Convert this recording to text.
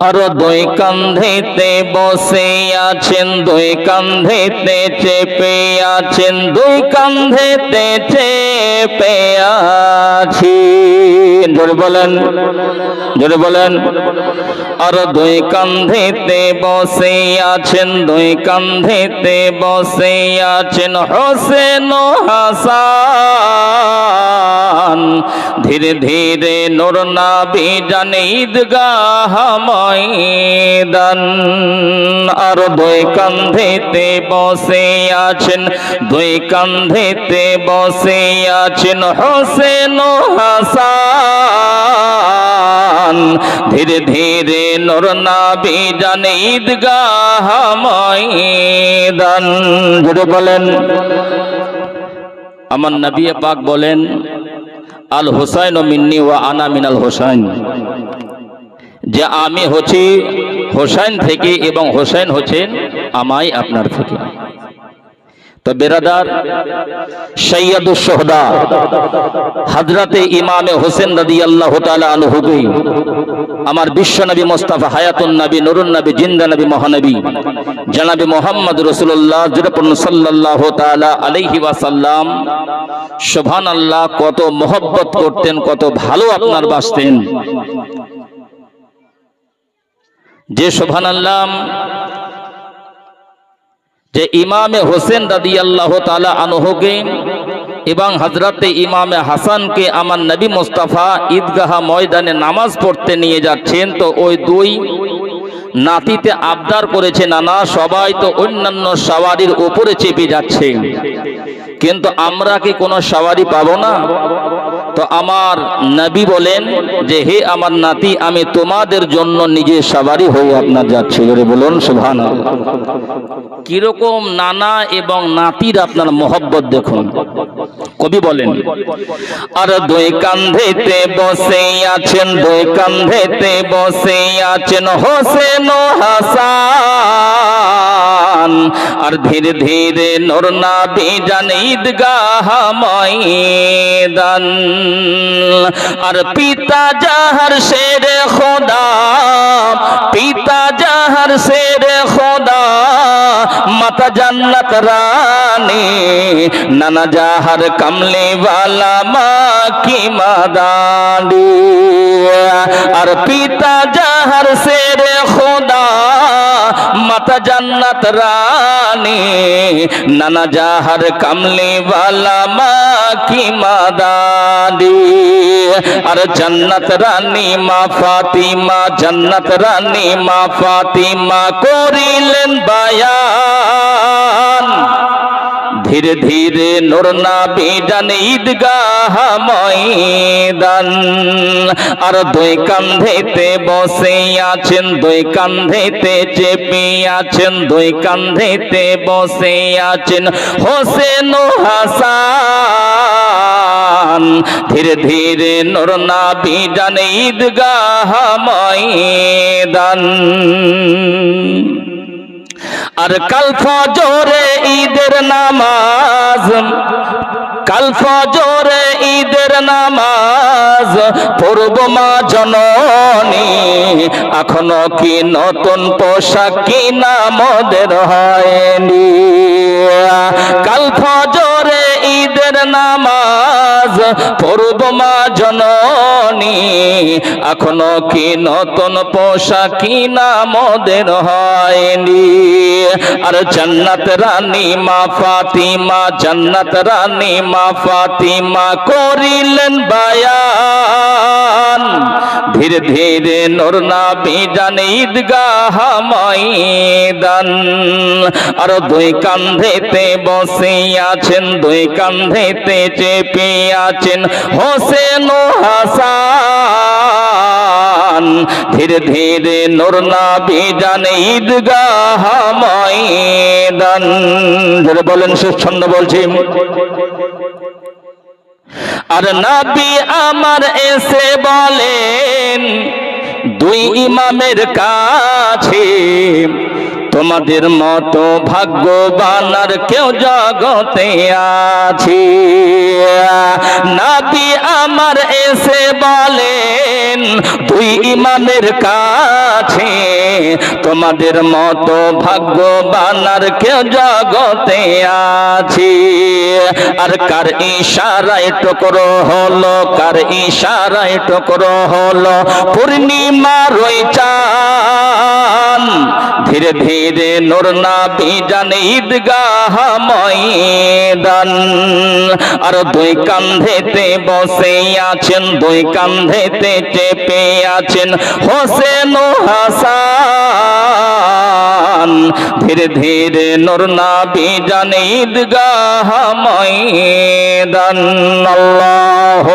আর দুই কান্ধেতে বসে আছেন, দুই কান্ধেতে চেপে আছেন, দুই কান্ধেতে চেপে আছি। জোরে বলেন জোরে বলেন। আর দুই কান্ধেতে বসে আছেন, দুই কান্ধেতে বসে আছেন, হোসেন ও হাসান ধীরে ধীরে নোর নাবি জান ঈদগাহ ময়দান। আর দুই কান্ধেতে বসে আছেন, দুই কান্ধেতে বসে আছেন হোসেন হাসান। ধীরে ধীরে নোর নাবি জান ঈদগাহ ময়দান। জুড়ে বলেন, আমার নবী পাক বলেন আল হোসাইন ও মিন্নি ও আনা মিনাল হোসাইন। যে আমি হচ্ছি হোসাইন থেকে এবং হোসাইন হচ্ছেন আমাই আপনার থেকে। তো বেরাদার সৈয়দুল সোহদা, হজরতে ইমামে হোসেন রাদি আল্লাহ আনহুকে আমার বিশ্ব নবী মোস্তাফা হায়াতুন নবী, নুরুন নবী, জিন্দা নবী, মহানবী, জনাবি মোহাম্মদ রসুল্লাহ জিরপন সাল্লাহ তালা আলহি ওয়াসাল্লাম শোভান আল্লাহ কত মোহব্বত করতেন, কত ভালো আপনার বাসতেন। যে শোভান আল্লাহ যে ইমামে হোসেন রাদি আল্লাহ তালা আনহকে এবং হজরতে ইমামে হাসানকে আমার নবী মোস্তাফা ঈদগাহা ময়দানে নামাজ পড়তে নিয়ে যাচ্ছেন, তো ওই দুই নাতিতে আবদার করেছে নানা, সবাই তো অন্যান্য সাওয়ারির উপরে চেপে যাচ্ছে। কিন্তু আমরা কি কোনো সাওয়ারি পাবো না? তো আমার নবী বলেন যে, হে আমার নাতি, আমি তোমাদের জন্য নিজে সাবারি হয়ে আপনার যাচ্ছি বলে বলুন সুভান কীরকম নানা এবং নাতির আপনার মোহব্বত দেখুন। কবি বলেন, আর দুই কান্ধেতে বসে আছেন, দুই কান্ধেতে বসে আছেন হোসেন হাসান। আর ধীরে ধীরে নোর নাবি জান ঈদগাহ ময়দান। আর পিতা যাহার শের খোদা, পিতা যাহার শের খোদা, মাতা জান্নাত রানী, নানা যাহার কামলে वाला মা কি মাদানি। আর পিতা যাহার শের খোদা মাতা জান্নাত রানী, নানা যাহার কামলি বালা মা কি মাদানি। আর জান্নাত রানী মা ফাতিমা, জান্নাত রানী মা ফাতিমা করিলেন বায়ান ধীরে ধীরে নোর নাবি জান ঈদগাহ ময়দান। আর দুই কান্ধেতে বসে আছেন, দুই কান্ধেতে চেপে আছেন, দুই কান্ধেতে বসে আছেন হোসেন হাসান। ধীরে ধীরে নোর নাবি জান ঈদগাহ ময়দান। আর কাল ফজরে ঈদের নামাজ, কাল ফজরে ঈদের নামাজ পূর্ব মা জননী, এখনও কি নতুন পোশাক কি নামদের হয়নি? কাল ফজরে ঈদের নামাজ পূর্ব মা জননী এখনও কি নতুন পোশাক কি নামদের হয়নি? আর জান্নাত রানী মা ফাতিমা, জান্নাত রানী মা ফাতিমা করিলেন বায়ান। ধীরে ধীরে নোর নাবি জান ঈদগাহ ময়দান। আর দুই কান্ধেতে বসে আছেন, দুই কান্ধেতে চেপে আছেন হোসেন হাসান। ধীরে ধীরে নোর নাবি জান ঈদগাহ ময়দান। বলেন শেষ ছন্দ বলছি। আর নাবি আমার এসে বলেন, দুই ইমামের কাছে তোমাদের মতো ভাগ্যবান আর কেউ জগতে আছি। নাবি আমার এসে বলেন তুই ইমামের কাছে তোমাদের মতো ভাগ্যবান আর কেউ জগতে আছি। আর কার ইশারায় টুকরো হলো, কার ইশারায় টুকরো হলো পূর্ণিমা রই চান ধীরে ধীরে নোর না বিজান ঈদগাহ ময়দান। আর দুই কান্ধেতে বসে আছেন, দুই কান্ধেতে চেপে আছেন হোসেন হাসান। ধীরে ধীরে নোর না বিজান ঈদগাহ ময়দান। আল্লাহ